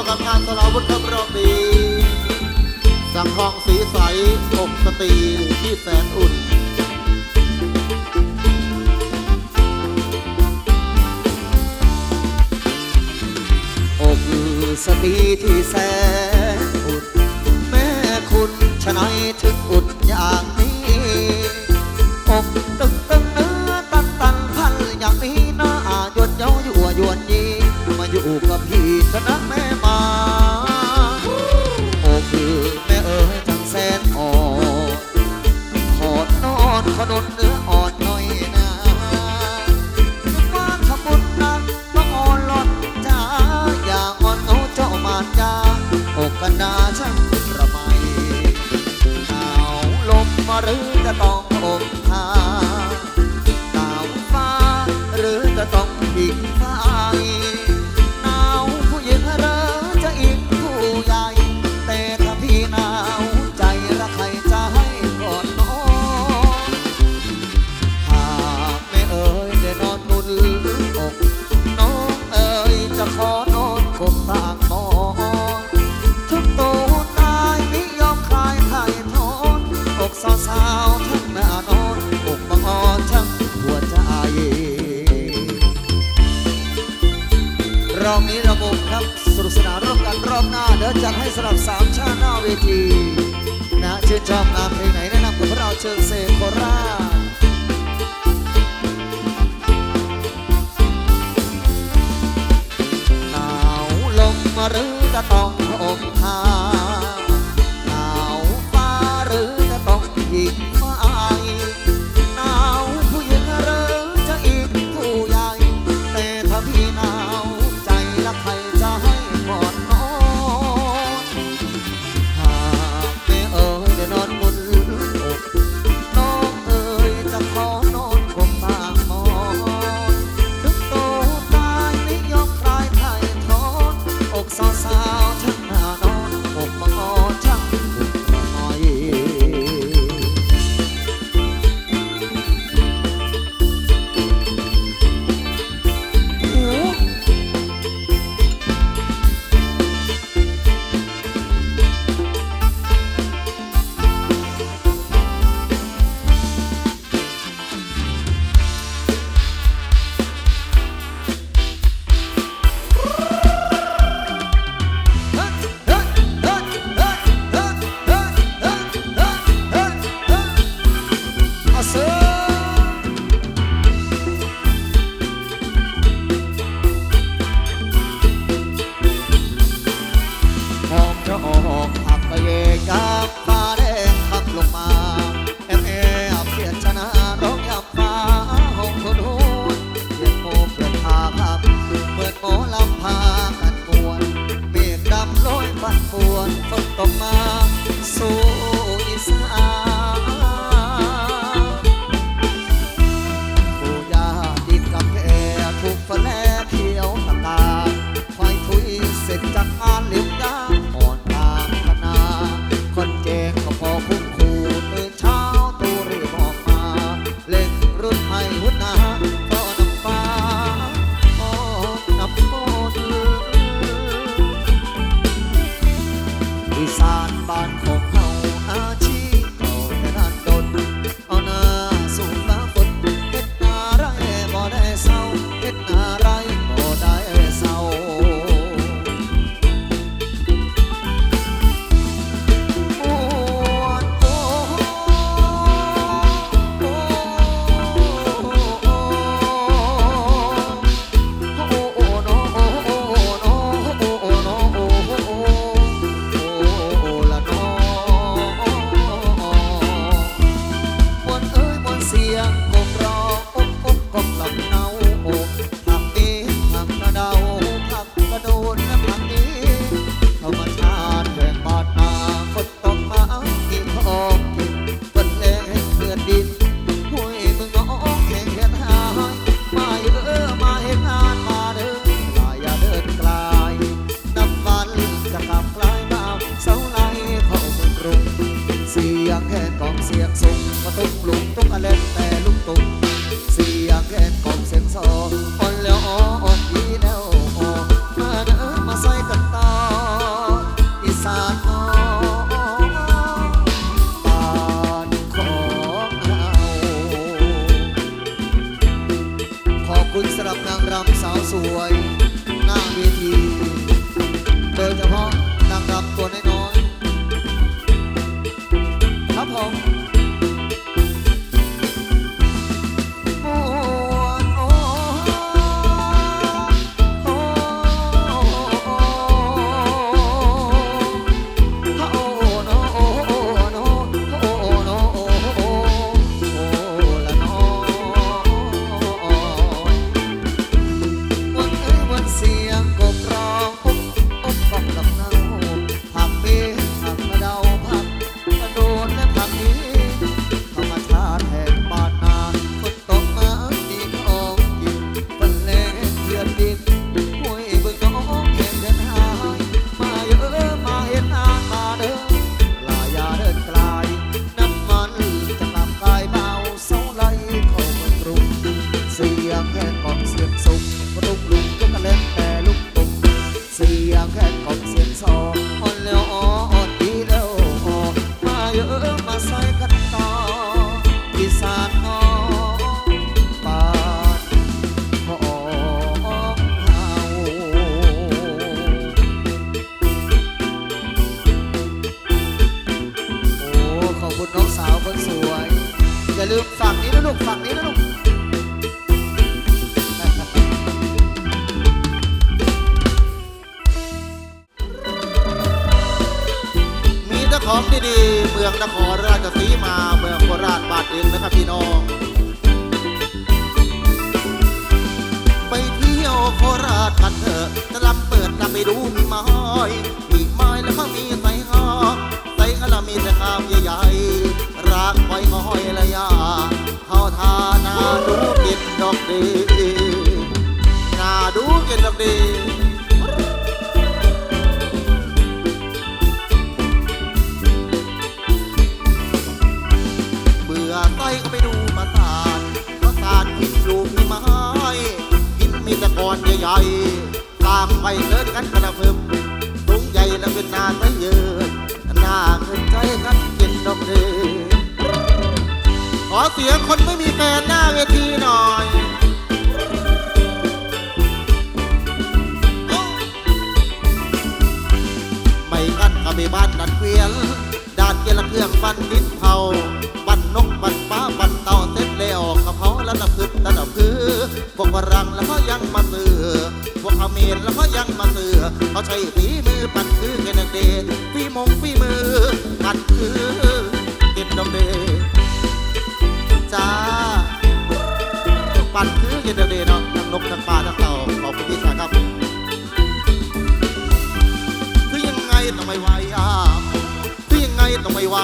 ต่อกับงานสลาวุฒิคำรองดีสังทองสีใสอกสตีที่แสนอุ่น อกสตีที่แสนอุ่น แม่คุณชะนายถึง หรือจะต้องอกทา วทีนะชื่นชอบงานเพลงไหนแนะนำกับเราเชิญเซโคราหนาวลมมาหรือตะตอง ของดีๆเมืองนครราชสีมาเมืองโคราชบาดเองนะครับพี่น้อง ไปเที่ยวโคราชกันเถอะจะลำเปิดนำไปดูมีไม้มีไม้แล้วก็มีไส้งอกไส้ก็ละมีแต่งามใหญ่ๆรากไว้ห้อยระยะเข้าทานาดูกินดอกดีนาดูกินดอกดี ต่ก้อนใหญ่ๆตามไปเดินกันกระเพิ่มสูงใหญ่แล้วเป็นนาไส้เยอะหน้าเงินใจกันกินดอกเดขอเสียงคนไม่มีแฟนหน้าเวทีหน่อยไม่กันก็ไปบ้านดันเกวียนด่านเกลเครื่องปั้นดินเผา นกปั้นฟ้าปั้นเต่าเสร็จแล้วกระเพราแล้วน้ำพึกแล้วน้ำพือพวกฝรั่งแล้วก็ยังมาเสือพวกเมรแล้วก็ยังมาเสือเขาใช้ฝีมือปั้นคือเกนเดฝีมงฝีมือปั้นคือเก็นดองเดจ้าปั้นคือเกนเดเนาะทั้งนกทั้งปลาทั้งเต่าขอบคุณพี่ชายครับคือยังไงต้องไม่ไหวอะคือยังไงต้องไม่ไหว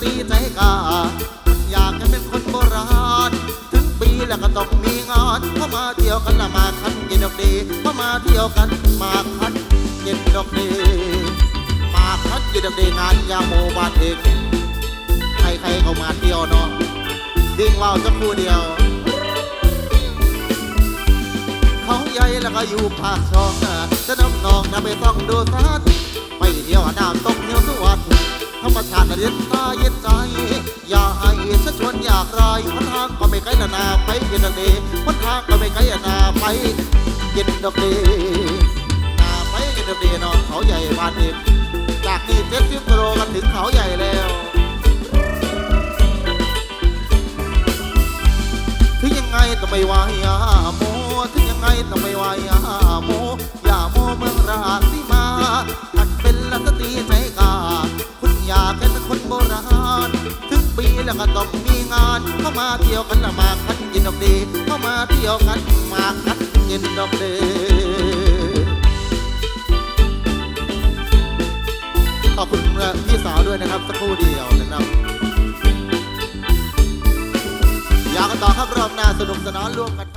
สีใจกาอยากจะเป็นคนโบราณ ถึงปีแล้วก็ต้องมีงานเข้ามาเที่ยวกันละมาคันกินดอกดีเข้ามาเที่ยวกันมาคันกินดอกดีมาคันกินดอกดีงานยาโมบานเองใครๆเข้ามาเที่ยวเนาะดิ้งว่าวสักครู่เดียวเขาใหญ่แล้วก็อยู่ภาคช่องจะน้ำนองนะไปต้องดูสัตว์ไปเที่ยวน้ำตกเที่ยวสวัสด ธรรมชาติน่ะเย็นตาเย็นใจ อย่าให้สักชวนอยากไรพันทางก็ไม่ไกลนานาไปกินดอกเดพันทางก็ไม่ไกลนาไปกินดอกเดนาไปกินดอกเดนอนเขาใหญ่บ้านเองจากนี่เจ็ดสิบกิโลกันถึงเขาใหญ่แล้วถึงยังไงต้องไม่ไหวอาโมถึงยังไงต้องไม่ไหวอาโมอย่าโมเมืองราศีมาหัดเป็นลักสตรีใจกล้า อยากเป็นคนโบราณ ถึงปีแล้วก็ต้องมีงาน เข้ามาเที่ยวกันละมาคันกินดอกดี เข้ามาเที่ยวกันมาคันกินดอกดีขอบคุณพี่สาวด้วยนะครับสักครู่เดียวนะครับ อยากกันต่อครับรอบหน้าสนุกสนานร่วมกัน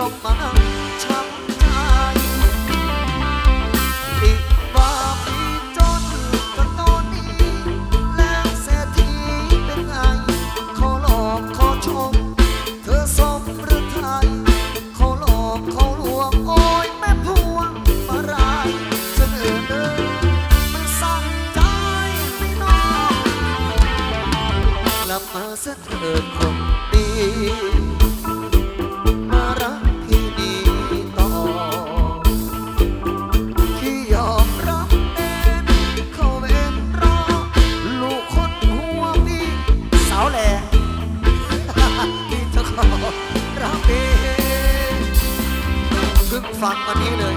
stop my ฟังวันนี้เลย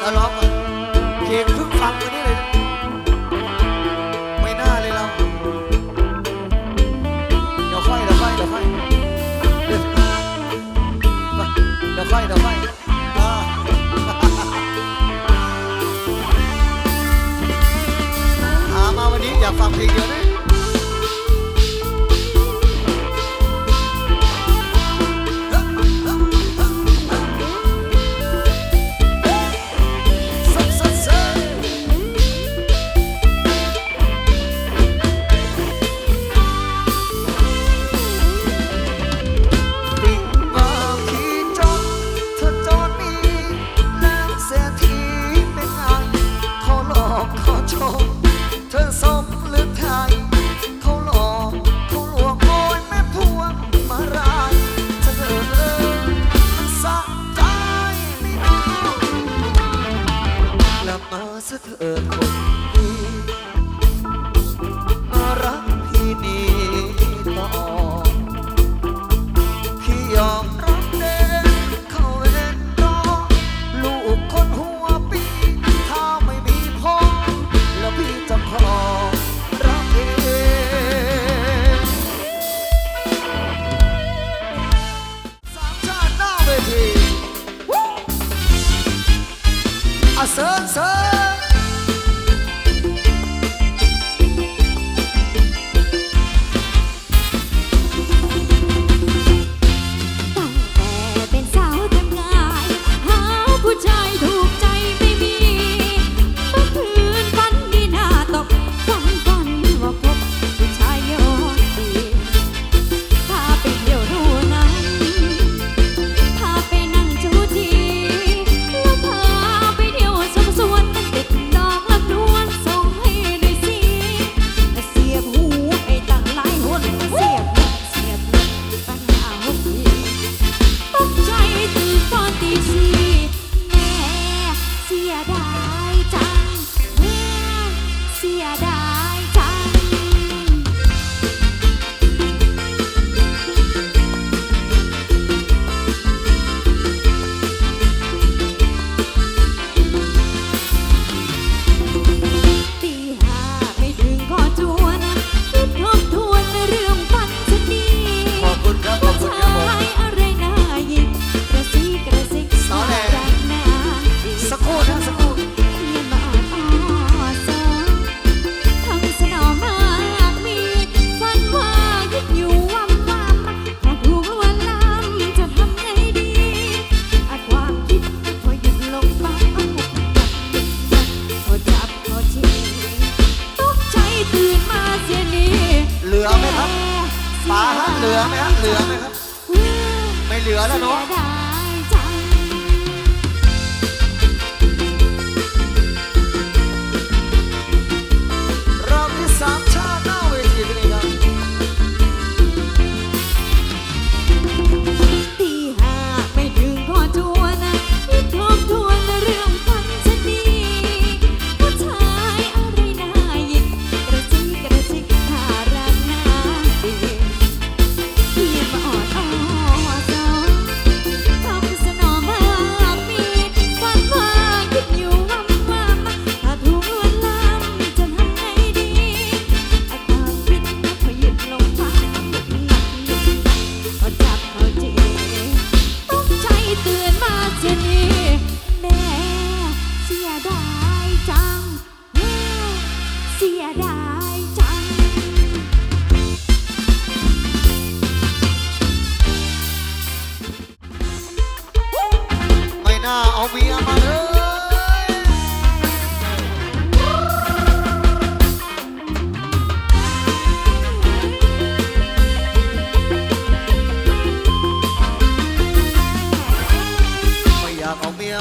แล้วร้องเพลงเพิ่งฟังวันนี้เลย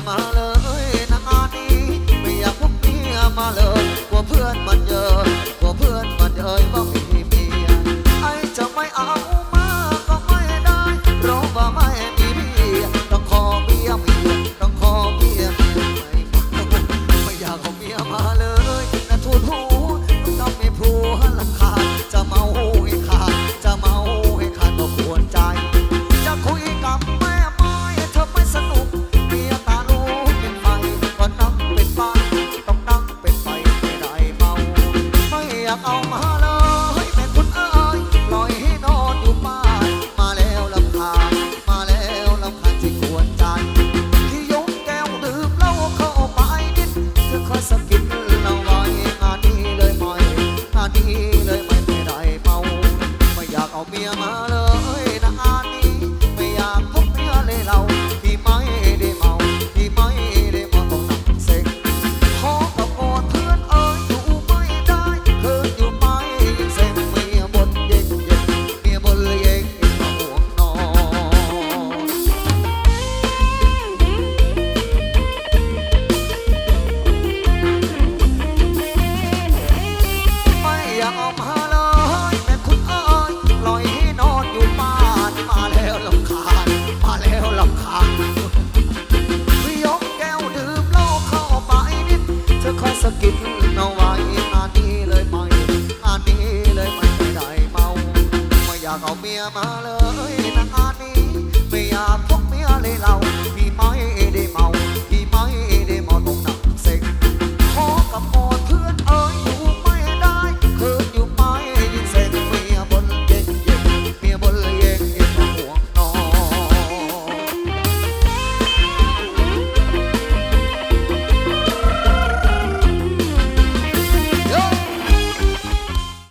อ